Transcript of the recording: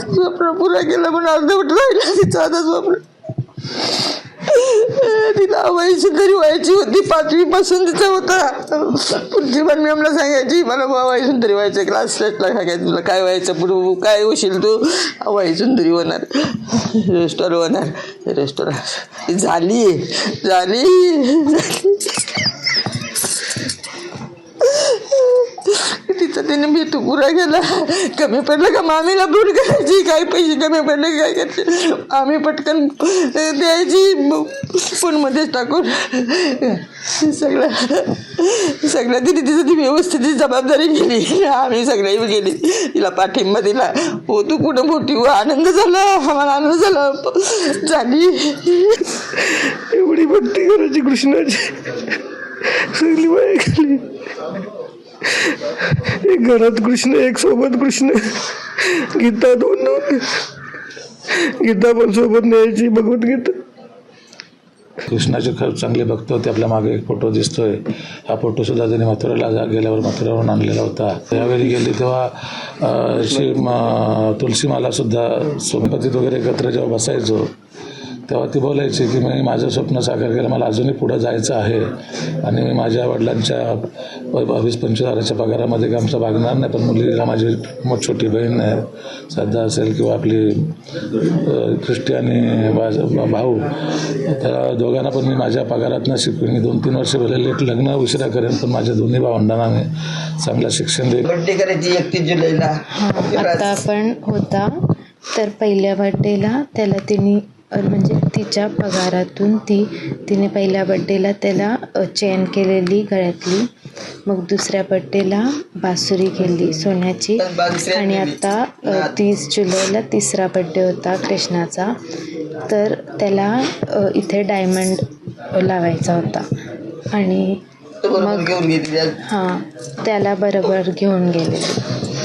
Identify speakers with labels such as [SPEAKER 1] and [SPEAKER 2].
[SPEAKER 1] स्वप्न पुरा केलं पण अर्धवट राहिला तिचा आता स्वप्न. तिला वयाची तरी व्हायची होती. पाचवी पासून तिचा होता. पुढची पण मी सांगायची मला व्हायची सुंदरी व्हायचं. क्लास टेस्टला सांगायचं तुला काय व्हायचं? पुढे काय होशील तू? व्हायची सुंदरी होणार. रेस्टॉर होणार. रेस्टॉरंट. झाली. झाली. त्याने मी तू पुरा गेला कमी पडलं का मामीला भूल करायची? काही पैसे कमी पडले काय करायचे आम्ही पटकन द्यायची. फोनमध्येच टाकून. सगळं सगळ्या तिने तिचं ती व्यवस्थित जबाबदारी गेली आम्ही सगळ्याही गेली. तिला पाठिंबा दिला. हो तू कुठं मोठी? हो आनंद झाला. आम्हाला आनंद झाला. झाली.
[SPEAKER 2] एवढी भक्ती करायची कृष्णाची. सगळी बाई खाली एक घरात कृष्ण एक सोबत कृष्ण. गीता दोन दोन गीता पण सोबत न्यायची भगवद्गीता.
[SPEAKER 3] कृष्णाचे खरंच चांगले भक्त होते. आपल्या मागे एक फोटो दिसतोय. हा फोटो सुद्धा त्यांनी मथुरेला गेल्यावर मथुरावरून आणलेला होता. त्यावेळी गेले तेव्हा अं, श्री तुलसीमाला सुद्धा सोमपतीत वगैरे एकत्र जेव्हा बसायचो तेव्हा ती बोलायची की मी माझं स्वप्न साकार केलं मला अजूनही पुढं जायचं आहे. आणि मी माझ्या वडिलांच्या व- वीस पंचवीस हजाराच्या पगारामध्ये आमचं भागणार नाही पण मुलीला माझी मोठ छोटी बहीण आहे. श्रद्धा असेल किंवा आपली अ, ख्रिस्टी आणि भाऊ त्या दोघांना पण मी माझ्या पगारातनं शिकवेन. मी दोन तीन वर्ष भरलेले एक लग्न उशिरा करेन पण माझ्या दोन्ही भावंडांना मी चांगलं शिक्षण देईन.
[SPEAKER 1] बड्डे करायची एकतीस जुलैला.
[SPEAKER 4] आता पण होता तर पहिल्या बड्डेला त्याला तिने म्हणजे तिच्या पगारातून ती तिने पहिल्या बड्डेला त्याला चेन केलेली गळ्यातली. मग दुसऱ्या बड्डेला बासुरी केली सोन्याची. आणि आता तीस जुलैला तिसरा बड्डे होता कृष्णाचा. तर त्याला इथे डायमंड लावायचा होता. आणि
[SPEAKER 1] घेतली
[SPEAKER 4] हां त्याला बरोबर घेऊन गेले